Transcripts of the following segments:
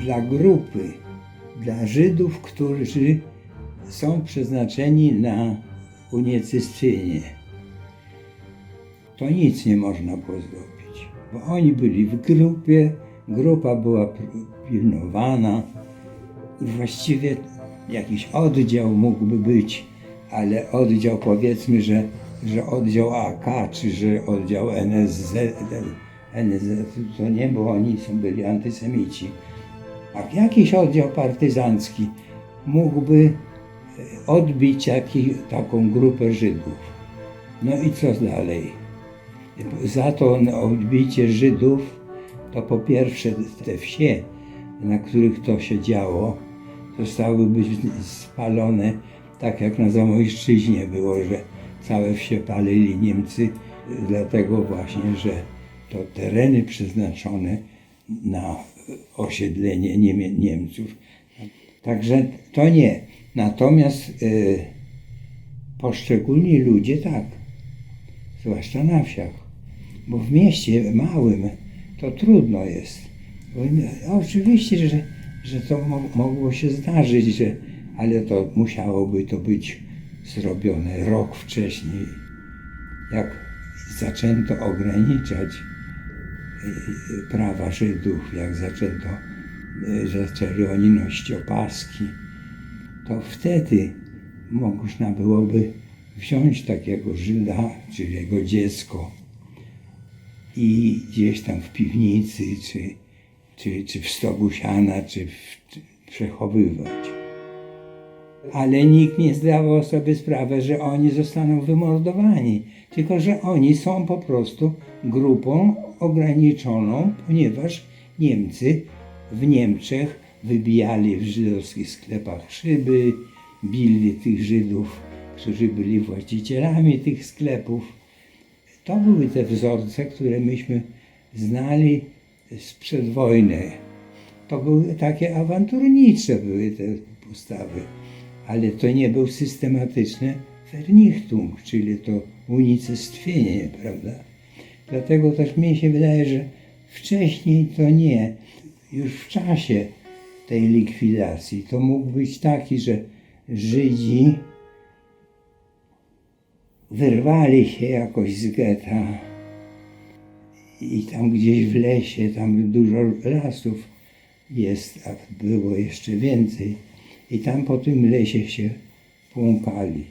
dla grupy, dla Żydów, którzy są przeznaczeni na unicestwienie. To nic nie można było zrobić, bo oni byli w grupie, grupa była pilnowana i właściwie jakiś oddział mógłby być, ale oddział powiedzmy, że, że oddział AK czy że oddział NSZ, NSZ to nie, bo oni są byli antysemici. A jakiś oddział partyzancki mógłby e, odbić taką grupę Żydów. No i co dalej? Za to odbicie Żydów, to po pierwsze te wsie, na których to się działo, zostałyby spalone, tak jak na Zamojszczyźnie było, że całe wsie palili Niemcy, dlatego właśnie, że to tereny przeznaczone na osiedlenie Niemie- Niemców. Także to nie. Natomiast y, poszczególni ludzie tak, zwłaszcza na wsiach, bo w mieście małym to trudno jest. Bo, no, oczywiście, że, że to mo, mogło się zdarzyć, że, ale to musiałoby to być zrobione rok wcześniej. Jak zaczęto ograniczać prawa Żydów, jak zaczęto, y, zaczęli oni nosić opaski, to wtedy można byłoby wziąć takiego Żyda, czy jego dziecko i gdzieś tam w piwnicy, czy, czy, czy w stogu siana, czy, w, czy przechowywać. Ale nikt nie zdawał sobie sprawy, że oni zostaną wymordowani, tylko że oni są po prostu grupą ograniczoną, ponieważ Niemcy w Niemczech wybijali w żydowskich sklepach szyby, bili tych Żydów, którzy byli właścicielami tych sklepów. To były te wzorce, które myśmy znali sprzed wojny. To były takie awanturnicze były te postawy, ale to nie był systematyczne vernichtung, czyli to unicestwienie, prawda? Dlatego też mi się wydaje, że wcześniej to nie. Już w czasie tej likwidacji to mógł być taki, że Żydzi wyrwali się jakoś z getta i tam gdzieś w lesie, tam dużo lasów jest, a było jeszcze więcej. I tam po tym lesie się płąkali.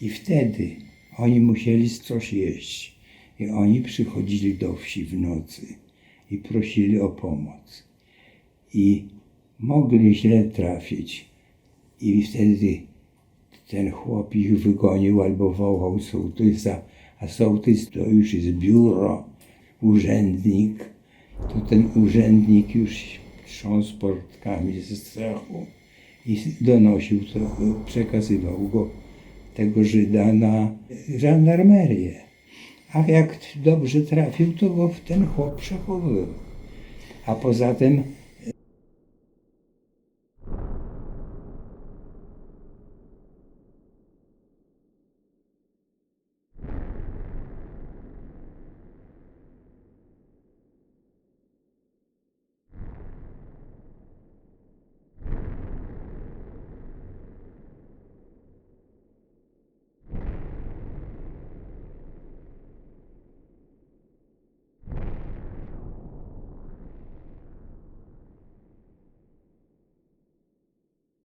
I wtedy oni musieli coś jeść. I oni przychodzili do wsi w nocy i prosili o pomoc. I mogli źle trafić. I wtedy ten chłop ich wygonił albo wołał sołtysa, a sołtys to już jest biuro, urzędnik. To ten urzędnik już trząsł portkami ze strachu i donosił to, przekazywał go, tego Żyda na żandarmerię. A jak dobrze trafił, to go ten chłop przechowywał. A poza tym